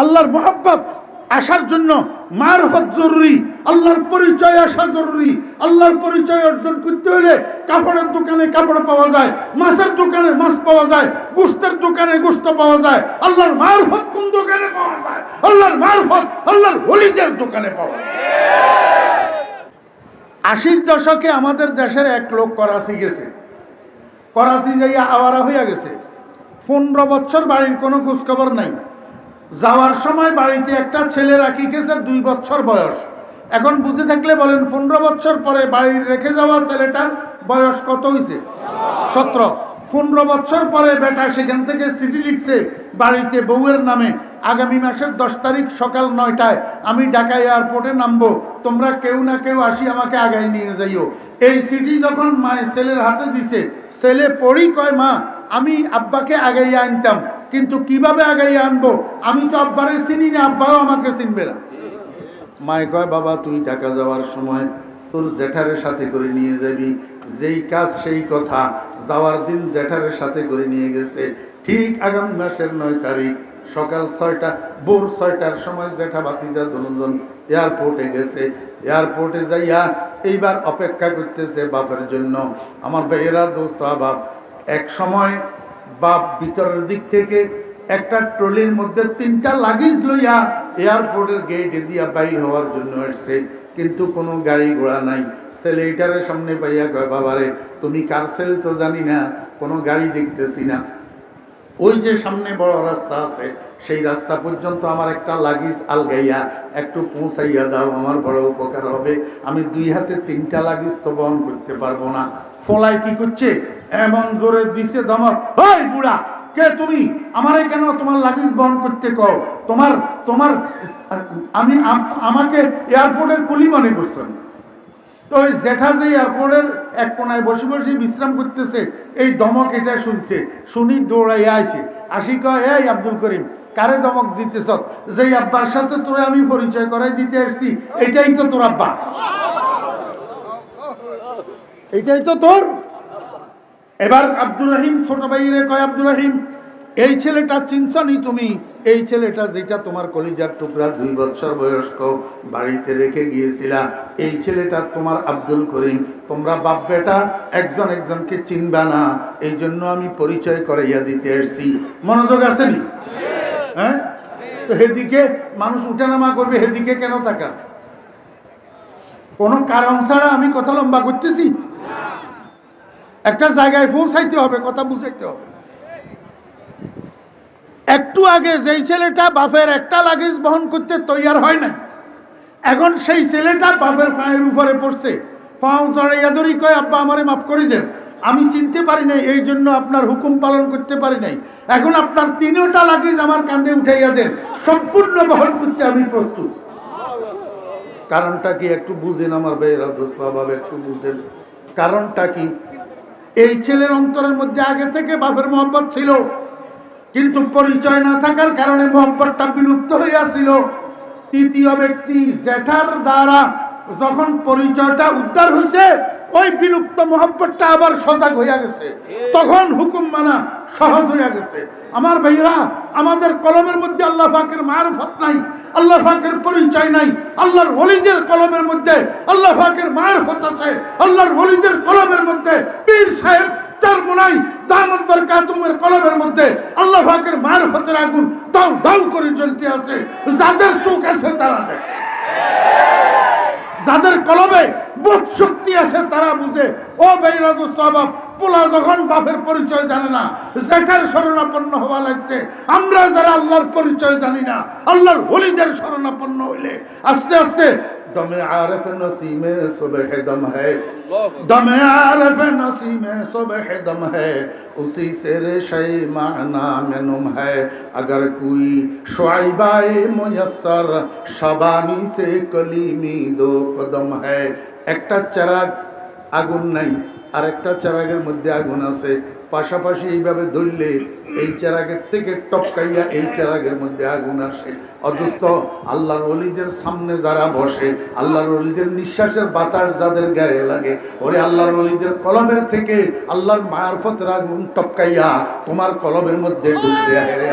আল্লাহর মোহাব্বত আসার জন্য মারফত জরুরি, আল্লাহর পরিচয় আসা জরুরি। আল্লাহর পরিচয় অর্জন করতে হলে কাপড়ের দোকানে কাপড় পাওয়া যায়, মাছের দোকানে মাছ পাওয়া যায়, গোস্তের দোকানে গোস্ত পাওয়া যায়, আল্লাহর মারফত কোন দোকানে পাওয়া যায়? আল্লাহর মারফত আল্লাহর হলিদের দোকানে পাওয়া যায়। আশির দশকে আমাদের দেশের এক লোক করাচি গেছে। করাচি যাইয়া আওয়ারা হইয়া গেছে। পনেরো বছর বাড়ির কোনো খোঁজখবর নাই। যাওয়ার সময় বাড়িতে একটা ছেলে রাখি গেছে দুই বছর বয়স। এখন বুঝে থাকলে বলেন, পনেরো বছর পরে বাড়ির রেখে যাওয়া ছেলেটার বয়স কত হয়েছে সতেরো। পনেরো বছর পরে বেটা সেখান থেকে চিঠি লিখছে, বাড়িতে বউয়ের নামে, আগামী মাসের দশ তারিখ সকাল নয়টায় আমি ঢাকা এয়ারপোর্টে নামবো। তোমরা কেউ না কেউ আসি আমাকে আগায় নিয়ে যাইও। এই চিঠি যখন মায়ের ছেলের হাতে দিছে, ছেলে পড়ি কয়, মা আমি আব্বাকে আগাইয়া আনতাম, কিন্তু কীভাবে আগাইয়া আনব? আমি তো আব্বারে চিনি না, আব্বাও আমাকে চিনবে না। মায় কয়, বাবা, তুই ঢাকা যাওয়ার সময় তোর জেঠারের সাথে করে নিয়ে যাবি। যেই কাজ, সেই কথা। যাওয়ার দিন জেঠারের সাথে করে নিয়ে গেছে। ঠিক আগামী মাসের নয় তারিখ, সকাল ছয়টা, ভোর ছয়টার সময় জেঠা বাতিজা দুজন এয়ারপোর্টে গেছে। এয়ারপোর্টে যাইয়া এইবার অপেক্ষা করতেছে বাপের জন্য। আমার বেয়েরা দোস্ত বাপ এক সময় বাপ ভিতরের দিক থেকে একটা ট্রলির মধ্যে তিনটা লাগেজ লইয়া এয়ারপোর্টের গেটে দিয়া বাইর হওয়ার জন্য এসছে। কিন্তু কোনো গাড়ি ঘোড়া নাই। ছেলে এটারের সামনে পাইয়া কয়, বাবারে, তুমি কার ছেলে তো জানি না, কোনো গাড়ি দেখতেছি না। ওই যে সামনে বড় রাস্তা আছে, সেই রাস্তা পর্যন্ত আমার একটা লাগিজ আলগাইয়া একটু পৌঁছাইয়া দাও, আমার বড় উপকার হবে। আমি দুই হাতে তিনটা লাগিজ তো বহন করতে পারব না। ফলাই কি করছে? এমন জোরে দিছে দমক ওই বুড়া, কে তুমি? আমারে কেন তোমার লাগেজ বহন করতে কও? তোমার তোমার আমি আমাকে এয়ারপোর্টের কুলি মনে করছেন তো ওই জেঠা যে এয়ারপোর্টের এক কোনায় বসে বসে বিশ্রাম করতেছে। এই দমক এটা শুনছে। শুনি দৌড়াইয়া আইছে। আসি কয়, এই আব্দুল করিম, কারে দমক দিতেছ? যেই আব্বার সাথে তোরে আমি পরিচয় করাই দিতে আসছি, এটাই তো তোর আব্বা। এটাই তো তোর। এবার আব্দুর রহিম, ছোট ভাইরে কয়, আব্দুর রহিম এই ছেলেটা চিনছনি তুমি? এই ছেলেটা যেটা তোমার কলিজার টুকরা দুই বছর বয়স্ক বাড়িতে রেখে গিয়েছিলা এই ছেলেটা তোমার আব্দুল করিম। তোমরা বাপ বেটা, একজন একজনকে চিনবা না। এই জন্য আমি পরিচয় করাইয়া দিতে এসছি। মনোযোগ আসেনি? হ্যাঁ? তো হেদিকে মানুষ উঠানামা করবে, হেদিকে কেন তাকান? কোনো কারণ ছাড়া আমি কথা লম্বা করতেছি? একটা জায়গায় পৌঁছাইতে হবে, কথা বুঝাইতে হবে। একটু আগে যেই ছেলেটা বাপের একটা লাগেজ বহন করতে তৈয়ার হয় না, এখন সেই ছেলেটা বাপের পায়ের উপরে পড়ছে। পাও জড়াইয়া ধরি কয়, আব্বা, আমারে মাফ করে দেন। আমি চিনতে পারি নাই, এই জন্য আপনার হুকুম পালন করতে পারি নাই। এখন আপনার তিনটা লাগেজ আমার কাঁধে উঠাইয়া দেন। সম্পূর্ণ বহন করতে আমি প্রস্তুত। কারণটা কি একটু বুঝেন আমার বেয়েরা দোসলাভাবে একটু বুঝেন। কারণটা কি? এই ছেলের অন্তরের মধ্যে আগে থেকে বাপের মোহাম্মত ছিল। কিন্তু পরিচয় না থাকার কারণে মোহাম্মতটা বিলুপ্ত হইয়াছিল। তৃতীয় ব্যক্তি জেঠার দ্বারা যখন পরিচয়টা উদ্ধার হয়েছে ওই বিলুপ্ত মোহাম্মতটা আবার সজাগ হইয়া গেছে। তখন হুকুম মানা সহজ হইয়া গেছে। আমার ভাইরা আমাদের কলমের মধ্যে আল্লাহ পাকের মারফত নাই, আল্লাহ ফাঁকের পরিচয় নাই, আল্লাহর ওলিদের কলমের মধ্যে আল্লাহ পাকের মারফত আছে, আল্লাহর ওলিদের কলমের মধ্যে পীর সাহেব চার মোনাই দামত বরকাতুমের কলমের মধ্যে আল্লাহ পাকের মারফতের আগুন দাও দাও করে জ্বলতে আছে। যাদের চোখ আছে তারা দেখে। যাদের কলমে বোধ শক্তি আছে তারা বুঝে। ও বেইরা দুস্তাবাব পোলা যখন বাপের পরিচয় জানে না জেঠার শরণাপন্ন হওয়া লাগছে আমরা যারা আল্লাহর পরিচয় জানি না আল্লাহর হলিদের শরণাপন্ন হইলে আস্তে আস্তে দমে আরফ নসিমে সুবহ দম হ্যায় दम आरफ नसी में सुबह दम है उसी से रेशे माना में नुम है अगर कोई शुआबाए मुयसर शबानी से कलीमी दो कदम है একটা চারাগ আগুন নাই আর একটা চারাগের মধ্যে আগুন আছে। পাশাপাশি এইভাবে ধরলে এই চারাগের থেকে টপকাইয়া এই চারাগের মধ্যে আগুন আসে। অথচ আল্লাহর অলিদের সামনে যারা বসে, আল্লাহর অলিদের নিঃশ্বাসের বাতাস যাদের গায়ে লাগে, ওরে আল্লাহর অলিদের কলমের থেকে আল্লাহর মারফতের আগুন টপকাইয়া তোমার কলমের মধ্যে ঢুকতে হেরে